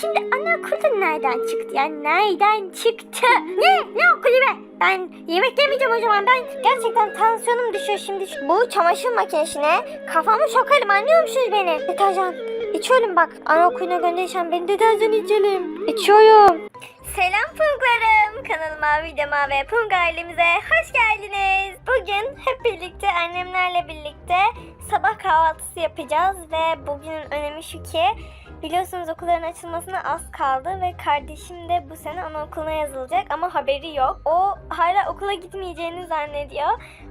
Şimdi anaokulda nereden çıktı ya? Nereden çıktı? Ne? Ne okulu be? Ben yemek yemeyeceğim o zaman. Ben gerçekten tansiyonum düşüyor şimdi. Bu çamaşır makinesine kafamı sokarım anlıyor musunuz beni? Deterjan. İçiyorum bak. Anaokuluna gönderirsen beni deterjan içelim. İçiyorum. Selam Punklarım. Kanalıma, videoma ve Punk ailemize hoş geldiniz. Bugün hep birlikte annemlerle birlikte sabah kahvaltısı yapacağız ve bugünün önemi şu ki biliyorsunuz okulların açılmasına az kaldı ve kardeşim de bu sene anaokuluna yazılacak ama haberi yok. O hala okula gitmeyeceğini zannediyor.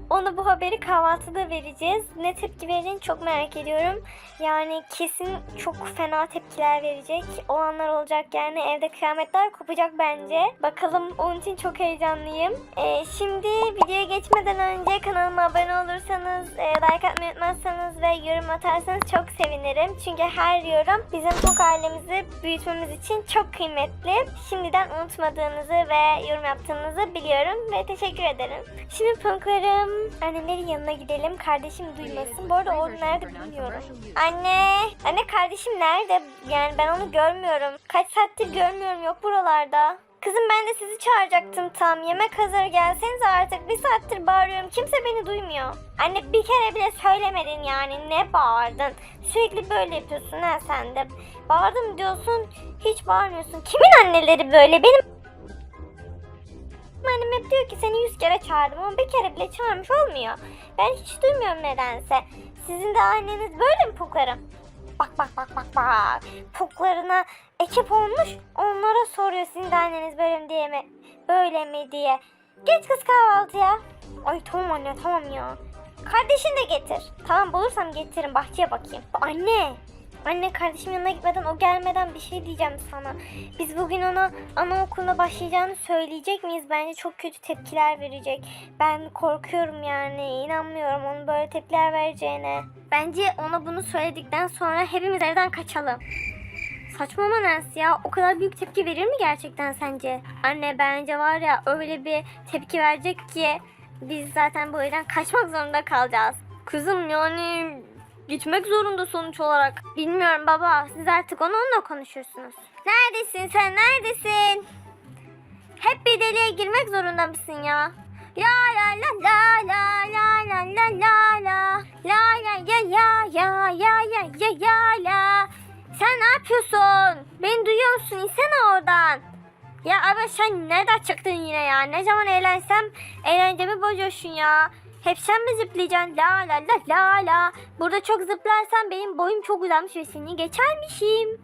Ona bu haberi kahvaltıda vereceğiz. Ne tepki vereceğini çok merak ediyorum. Yani kesin çok fena tepkiler verecek. O anlar olacak yani evde kıyametler kopacak bence. Bakalım onun için çok heyecanlıyım. Ee, şimdi videoya geçmeden önce kanalıma abone olursanız, e, like atmayı unutmazsanız ve yorum atarsanız çok sevinirim. Çünkü her yorum bizim Pok ailemizi büyütmemiz için çok kıymetli. Şimdiden unutmadığınızı ve yorum yaptığınızı biliyorum ve teşekkür ederim. Şimdi Punklarım annemlerin yanına gidelim. Kardeşim duymasın. Bu arada o nerede bilmiyorum. Anne! Anne kardeşim nerede? Yani ben onu görmüyorum. Kaç saattir görmüyorum yok buralarda. Kızım ben de sizi çağıracaktım tam. Yemek hazır gelseniz artık. Bir saattir bağırıyorum. Kimse beni duymuyor. Anne bir kere bile söylemedin yani. Ne bağırdın? Sürekli böyle yapıyorsun ha sen de. Bağırdım diyorsun. Hiç bağırmıyorsun. Kimin anneleri böyle? Benim Annem hep diyor ki seni yüz kere çağırdım ama bir kere bile çağırmış olmuyor. Ben hiç duymuyorum nedense. Sizin de anneniz böyle mi puklarım? Bak bak bak bak bak. Puklarına ekip olmuş onlara soruyor sizin de anneniz böyle mi diye mi? Böyle mi diye. Geç kız kahvaltıya. Ay tamam anne tamam ya. Kardeşini de getir. Tamam bulursam getiririm bahçeye bakayım. Anne. Anne kardeşim yanına gitmeden o gelmeden bir şey diyeceğim sana. Biz bugün ona anaokuluna başlayacağını söyleyecek miyiz? Bence çok kötü tepkiler verecek. Ben korkuyorum yani. inanmıyorum onun böyle tepkiler vereceğine. Bence ona bunu söyledikten sonra hepimiz evden kaçalım. Saçmalama Nancy ya. O kadar büyük tepki verir mi gerçekten sence? Anne bence var ya öyle bir tepki verecek ki biz zaten bu evden kaçmak zorunda kalacağız. Kızım yani gitmek zorunda sonuç olarak. Bilmiyorum baba. Siz artık onu onunla konuşursunuz. Neredesin sen? Neredesin? Hep bir deliğe girmek zorunda mısın ya? La la la la la la la la la la la ya ya ya ya ya ya ya la musun? İnsene oradan. Ya abi sen nereden çıktın yine ya? Ne zaman eğlensem eğlencemi bozuyorsun ya. Hep sen mi zıplayacaksın? La la la la la. Burada çok zıplarsan benim boyum çok uzamış ve seni geçermişim.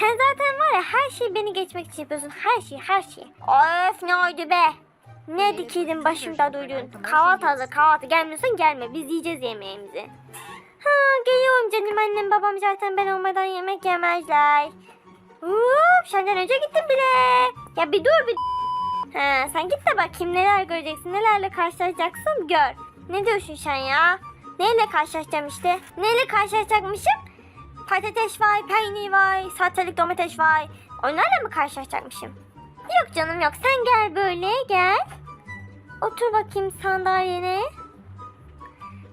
Sen zaten var ya her şeyi beni geçmek için yapıyorsun. Her şey her şey. Of ne oldu be? Ne dikildin başımda duydun? Kahvaltı hazır kahvaltı. Gelmiyorsan gelme. Biz yiyeceğiz yemeğimizi. Ha geliyorum canım annem babam zaten ben olmadan yemek yemezler. Hop senden önce gittim bile. Ya bir dur bir He, sen git de bakayım neler göreceksin, nelerle karşılaşacaksın gör. Ne diyorsun sen ya? Neyle karşılaşacağım işte? Neyle karşılaşacakmışım? Patates var, peynir var, salatalık domates var. Onlarla mı karşılaşacakmışım? Yok canım yok, sen gel böyle gel. Otur bakayım sandalyene.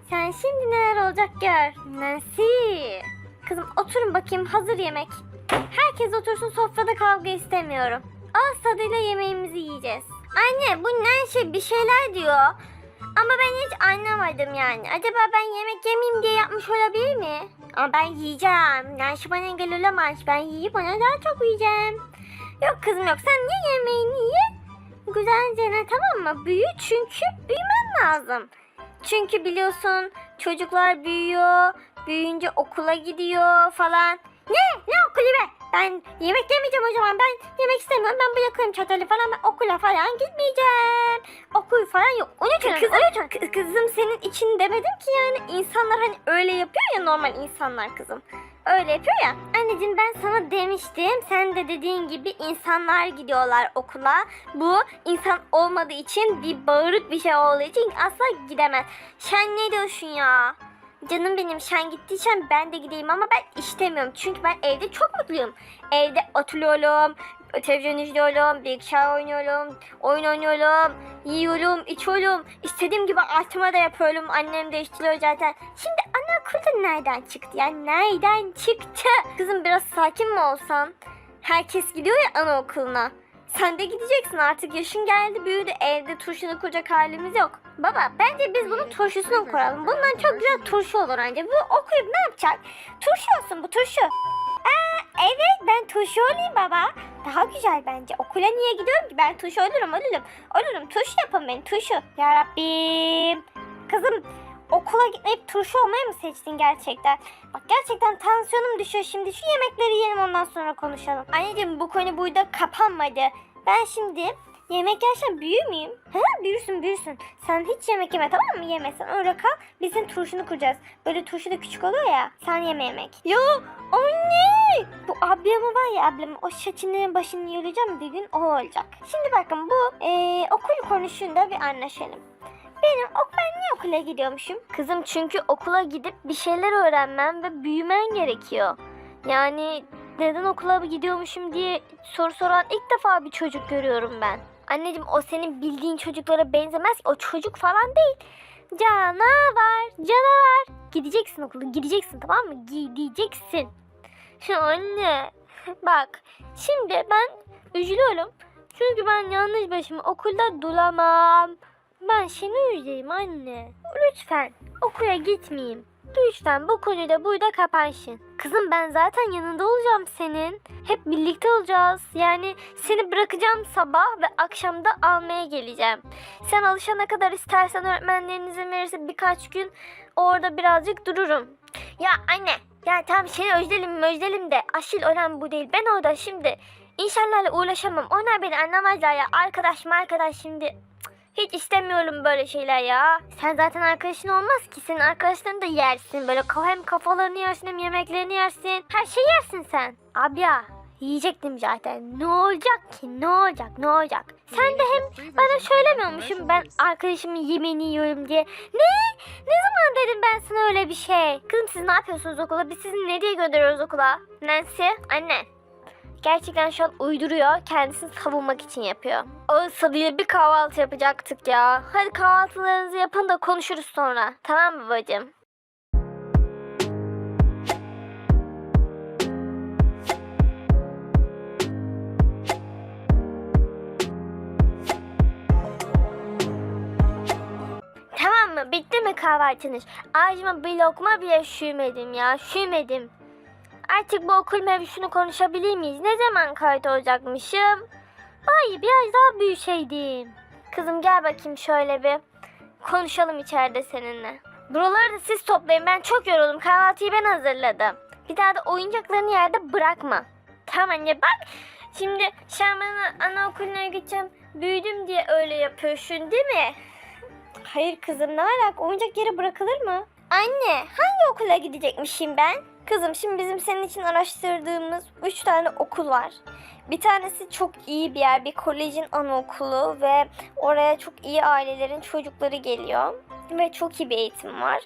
Sen şimdi neler olacak gör. Nancy. Kızım oturun bakayım hazır yemek. Herkes otursun sofrada kavga istemiyorum. Ağız tadıyla yemeğimizi yiyeceğiz. Anne bu Nancy bir şeyler diyor. Ama ben hiç anlamadım yani. Acaba ben yemek yemeyeyim diye yapmış olabilir mi? Ama ben yiyeceğim. Nancy bana engel olamaz. Ben yiyip ona daha çok yiyeceğim. Yok kızım yok. Sen niye yemeğini ye? Güzelce ne tamam mı? Büyü çünkü büyümen lazım. Çünkü biliyorsun çocuklar büyüyor. Büyüyünce okula gidiyor falan. Ne? Ne okulu be? Ben yemek yemeyeceğim o zaman. Ben yemek istemiyorum. Ben bırakıyorum çatalı falan. Ben okula falan gitmeyeceğim. Okul falan yok. Unutun. Kızım, kı- kızım senin için demedim ki yani. insanlar hani öyle yapıyor ya normal insanlar kızım. Öyle yapıyor ya. Anneciğim ben sana demiştim. Sen de dediğin gibi insanlar gidiyorlar okula. Bu insan olmadığı için bir bağırık bir şey olduğu için asla gidemez. Sen ne diyorsun ya? Canım benim sen gittiysen ben de gideyim ama ben istemiyorum. Çünkü ben evde çok mutluyum. Evde oturuyorum, televizyon izliyorum, bilgisayar oynuyorum, oyun oynuyorum, yiyorum, içiyorum. İstediğim gibi altıma da yapıyorum. Annem değiştiriyor zaten. Şimdi anaokulda nereden çıktı? Yani nereden çıktı? Kızım biraz sakin mi olsan? Herkes gidiyor ya anaokuluna. Sen de gideceksin artık yaşın geldi büyüdü evde turşunu kuracak halimiz yok. Baba bence biz bunun turşusunu kuralım. Bundan çok güzel turşu olur bence. Bu okuyup ne yapacak? Turşu olsun bu turşu. Aa, evet ben turşu olayım baba. Daha güzel bence. Okula niye gidiyorum ki? Ben turşu olurum olurum. Olurum turşu yapın beni turşu. Ya Rabbim. Kızım okula gitmeyip turşu olmayı mı seçtin gerçekten? Bak gerçekten tansiyonum düşüyor şimdi. Şu yemekleri yiyelim ondan sonra konuşalım. Anneciğim bu konu burada kapanmadı. Ben şimdi yemek yersen büyür müyüm? Ha büyürsün büyürsün. Sen hiç yemek yeme tamam mı? Yemesen öyle kal. Biz senin turşunu kuracağız. Böyle turşu da küçük oluyor ya. Sen yeme yemek. Yo anne. Bu ablamı var ya ablamı o saçını başını yolacağım bir gün o olacak. Şimdi bakın bu eee, okul konusunda bir anlaşalım. Benim ok ben niye okula gidiyormuşum? Kızım çünkü okula gidip bir şeyler öğrenmen ve büyümen gerekiyor. Yani neden okula gidiyormuşum diye soru soran ilk defa bir çocuk görüyorum ben. Anneciğim o senin bildiğin çocuklara benzemez. ki. O çocuk falan değil. Canavar, canavar. Gideceksin okula, gideceksin tamam mı? Gideceksin. Anne, bak şimdi ben üzülüyorum. Çünkü ben yalnız başıma okulda duramam. Ben seni üzeyim anne. Lütfen okula gitmeyeyim. Lütfen bu konuyu da burada kapansın. Kızım ben zaten yanında olacağım senin. Hep birlikte olacağız. Yani seni bırakacağım sabah ve akşamda almaya geleceğim. Sen alışana kadar istersen öğretmenlerin izin verirse birkaç gün orada birazcık dururum. Ya anne ya tamam seni özledim özledim de aşil önemli bu değil. Ben orada şimdi insanlarla uğraşamam. Onlar beni anlamazlar ya. Arkadaş mı arkadaş şimdi. Hiç istemiyorum böyle şeyler ya. Sen zaten arkadaşın olmaz ki. Senin arkadaşlarını da yersin. Böyle hem kafalarını yersin hem yemeklerini yersin. Her şeyi yersin sen. Abi ya yiyecektim zaten. Ne olacak ki? Ne olacak? Ne olacak? Sen de hem bana söylemiyormuşum ben arkadaşımın yemeğini yiyorum diye. Ne? Ne zaman dedim ben sana öyle bir şey? Kızım siz ne yapıyorsunuz okula? Biz sizi nereye gönderiyoruz okula? Nancy, anne. Gerçekten şu an uyduruyor. Kendisini savunmak için yapıyor. O Sabi'yle bir kahvaltı yapacaktık ya. Hadi kahvaltılarınızı yapın da konuşuruz sonra. Tamam mı babacığım? Tamam mı? Bitti mi kahvaltınız? Ağzıma bir lokma bile şümedim ya. Şümedim. Artık bu okul mevzusunu konuşabilir miyiz? Ne zaman kayıt olacakmışım? Ay biraz daha büyüseydim. Kızım gel bakayım şöyle bir. Konuşalım içeride seninle. Buraları da siz toplayın. Ben çok yoruldum. Kahvaltıyı ben hazırladım. Bir daha da oyuncaklarını yerde bırakma. Tamam anne bak. Şimdi bana anaokuluna gideceğim. Büyüdüm diye öyle yapıyorsun değil mi? Hayır kızım ne alaka? Oyuncak yere bırakılır mı? Anne hangi okula gidecekmişim ben? Kızım şimdi bizim senin için araştırdığımız 3 tane okul var. Bir tanesi çok iyi bir yer, bir kolejin anaokulu ve oraya çok iyi ailelerin çocukları geliyor. Ve çok iyi bir eğitim var.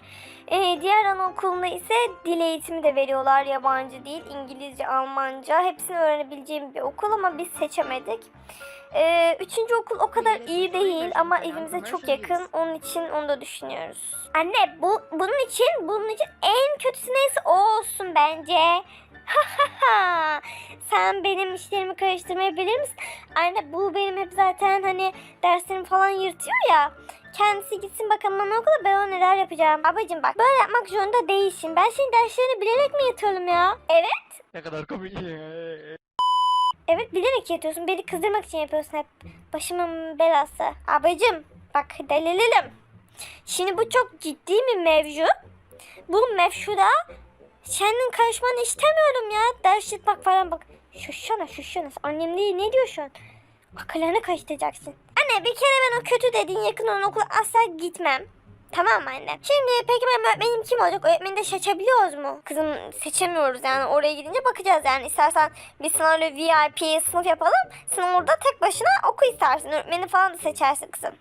Ee, diğer anaokulunda ise dil eğitimi de veriyorlar. Yabancı dil, İngilizce, Almanca. Hepsini öğrenebileceğim bir okul ama biz seçemedik. Ee, üçüncü okul o kadar iyi değil ama evimize çok yakın. Onun için onu da düşünüyoruz. Anne bu bunun için bunun için en kötüsü neyse o olsun bence. Sen benim işlerimi karıştırmayı bilir misin? Anne bu benim hep zaten hani derslerimi falan yırtıyor ya. Kendisi gitsin bakalım anaokula ben ona neler yapacağım. Abacım bak böyle yapmak zorunda değilsin. Ben senin derslerini bilerek mi yatıyorum ya? Evet. Ne kadar komik. Evet bilerek yatıyorsun. Beni kızdırmak için yapıyorsun hep. Başımın belası. Abicim bak delilelim. Şimdi bu çok ciddi bir mevzu. Bu mevzuda senin karışmanı istemiyorum ya. Ders yatmak falan bak. Şuşşana şuşşana. Annem değil ne diyorsun? Akıllarını karıştıracaksın. Anne bir kere ben o kötü dediğin yakın olan okula asla gitmem. Tamam mı anne? Şimdi peki benim öğretmenim kim olacak? Öğretmeni de seçebiliyoruz mu? Kızım seçemiyoruz yani oraya gidince bakacağız yani. İstersen sana öyle VIP sınıf yapalım. Sen orada tek başına oku istersin. Öğretmeni falan da seçersin kızım.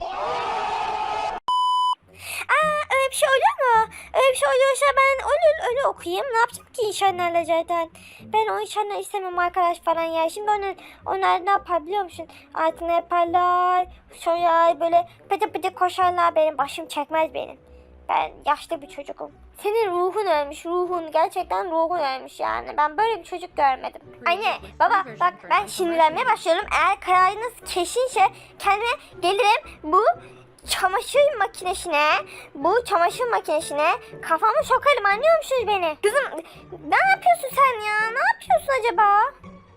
Aa öyle bir şey oluyor mu? Öyle bir şey oluyorsa ben öyle öyle okuyayım. Ne yapacağım ki işaretlerle zaten? Ben o işaretleri istemem arkadaş falan ya. Şimdi onlar, onlar ne yapar biliyor musun? Artık ne yaparlar? Sonra böyle pıtı pıtı koşarlar. Benim başım çekmez benim. Ben yaşlı bir çocukum. Senin ruhun ölmüş ruhun. Gerçekten ruhun ölmüş yani. Ben böyle bir çocuk görmedim. Anne baba bak ben sinirlenmeye başlıyorum. Eğer kararınız kesinse kendime gelirim bu makinesine bu çamaşır makinesine kafamı sokarım anlıyor musunuz beni? Kızım ne yapıyorsun sen ya? Ne yapıyorsun acaba?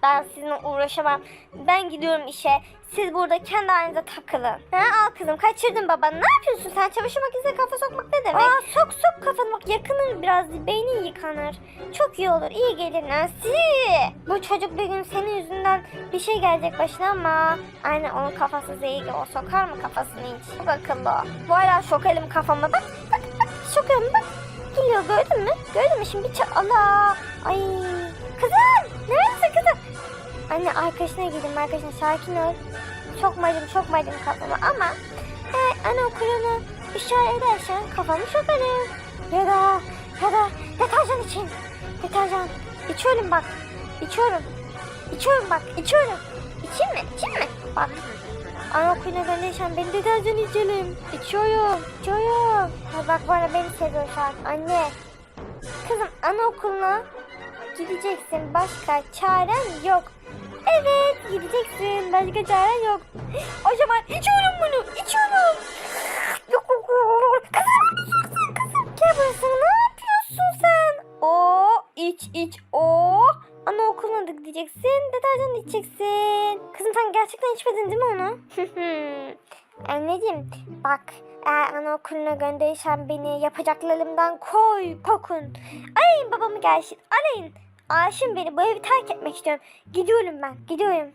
Ben sizinle uğraşamam. Ben gidiyorum işe. Siz burada kendi halinize takılın. Ha, al kızım kaçırdın baba. Ne yapıyorsun sen? Çamaşır makinesine kafa sokmak ne demek? Aa, sok sok kafanı bak yakınır biraz. Beynin yıkanır. Çok iyi olur. iyi gelir Nancy. Bu çocuk bir gün senin yüzünden bir şey gelecek başına ama aynen onun kafası zehirli. O sokar mı kafasını hiç? Çok akıllı o. Bu hala sokarım kafama. Bak bak bak sokarım bak. Geliyor gördün mü? Gördün mü şimdi? Ça- Allah. Ay. Kızım. Anne arkadaşına gidin arkadaşına sakin ol. Sokmadım sokmadım kafama ama he, anaokulunu işaret edersen kafamı sokarım. Ya da ya da deterjan için. Deterjan. İçiyorum bak. İçiyorum. İçiyorum bak. İçiyorum. İçeyim mi? İçeyim mi? Bak. Anaokuluna gönderirsen beni deterjan içelim. İçiyorum. İçiyorum. Ha, bak bana beni seviyor şu an. Anne. Kızım anaokuluna gideceksin. Başka çaren yok. Gideceksin. Başka çaren yok. O zaman içiyorum bunu. İçiyorum. Yok yok yok. Kızım kızım burası. Ne yapıyorsun sen? O iç iç o. Anaokuluna da gideceksin. Deterjan içeceksin. Kızım sen gerçekten içmedin değil mi onu? Anneciğim bak eğer anaokuluna gönderirsen beni yapacaklarımdan koy kokun. Arayın babamı gelsin arayın. Ayşin beni bu evi terk etmek istiyorum. Gidiyorum ben gidiyorum.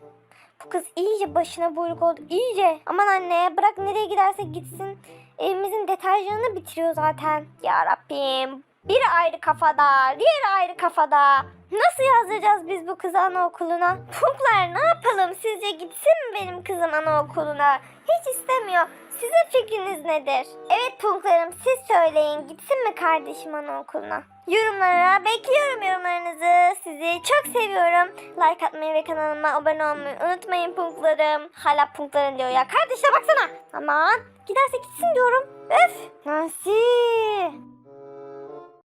Bu kız iyice başına buyruk oldu iyice. Aman anne bırak nereye giderse gitsin. Evimizin deterjanını bitiriyor zaten. Ya Rabbim. Biri ayrı kafada, diğeri ayrı kafada. Nasıl yazdıracağız biz bu kızı anaokuluna? Punklar ne yapalım? Sizce gitsin mi benim kızım anaokuluna? Hiç istemiyor. Sizin fikriniz nedir? Evet Punklarım siz söyleyin. Gitsin mi kardeşim anaokuluna? Yorumlara bekliyorum yorumlarınızı. Sizi çok seviyorum. Like atmayı ve kanalıma abone olmayı unutmayın Punklarım. Hala Punklarım diyor ya. Kardeşine baksana. Aman giderse gitsin diyorum. Öf. Nancy.